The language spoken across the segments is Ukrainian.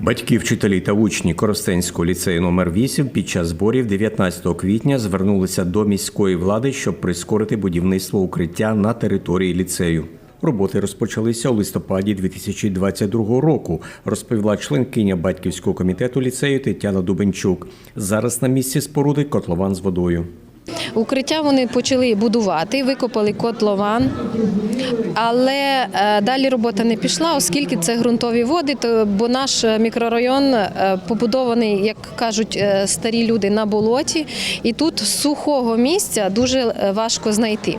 Батьки, вчителі та учні Коростенського ліцею номер 8 під час зборів 19 квітня звернулися до міської влади, щоб прискорити будівництво укриття на території ліцею. Роботи розпочалися у листопаді 2022 року, розповіла членкиня батьківського комітету ліцею Тетяна Дубенчук. Зараз на місці споруди котлован з водою. Укриття вони почали будувати, викопали котлован, але е, далі робота не пішла, оскільки це ґрунтові води, бо наш е, мікрорайон е, побудований, як кажуть старі люди, на болоті, і тут сухого місця дуже важко знайти.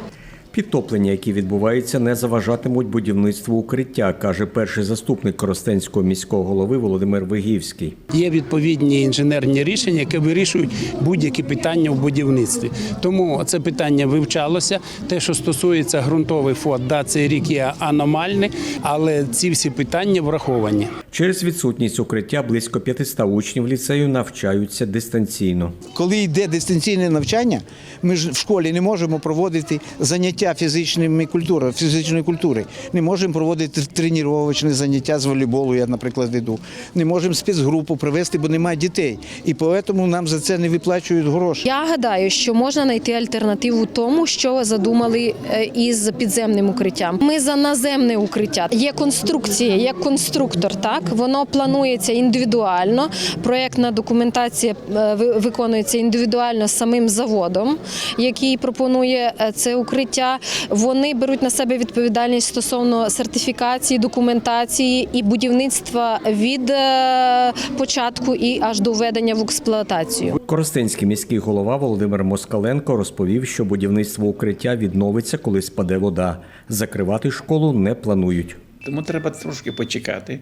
Підтоплення, які відбуваються, не заважатимуть будівництву укриття, каже перший заступник Коростенського міського голови Володимир Вигівський. Є відповідні інженерні рішення, які вирішують будь-які питання в будівництві. Тому це питання вивчалося. Те, що стосується ґрунтових вод, да, цей рік є аномальний, але ці всі питання враховані. Через відсутність укриття близько 500 учнів ліцею навчаються дистанційно. Коли йде дистанційне навчання, ми ж в школі не можемо проводити заняття фізичними культури, фізичної культури. Не можемо проводити тренувачні заняття з волейболу, я, наприклад, веду. Не можемо спецгрупу привезти, бо немає дітей. І тому нам за це не виплачують гроші. Я гадаю, що можна знайти альтернативу тому, що задумали е, із підземним укриттям. Ми за наземне укриття. Є конструкція, є конструктор. Так воно планується індивідуально. Проєктна документація е, ви- виконується індивідуально самим заводом, який пропонує е, це укриття. Вони беруть на себе відповідальність стосовно сертифікації, документації і будівництва від е, початку і аж до введення в експлуатацію. Коростенський міський голова Володимир Москаленко розповів, що будівництво укриття відновиться, коли спаде вода. Закривати школу не планують. Тому треба трошки почекати.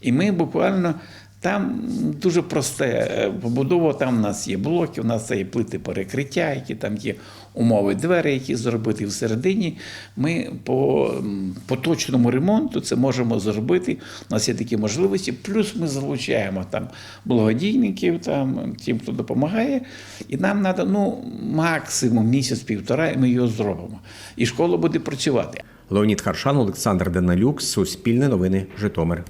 І ми буквально там дуже просте е, побудова. Там у нас є блоки, у нас є плити перекриття, які там є умови двері, які зробити всередині. Ми по поточному ремонту це можемо зробити. У нас є такі можливості. Плюс ми залучаємо там благодійників, там тим, хто допомагає. І нам треба ну максимум місяць-півтора, і ми його зробимо. І школа буде працювати. Леонід Харшан, Олександр Данилюк, Суспільне новини, Житомир.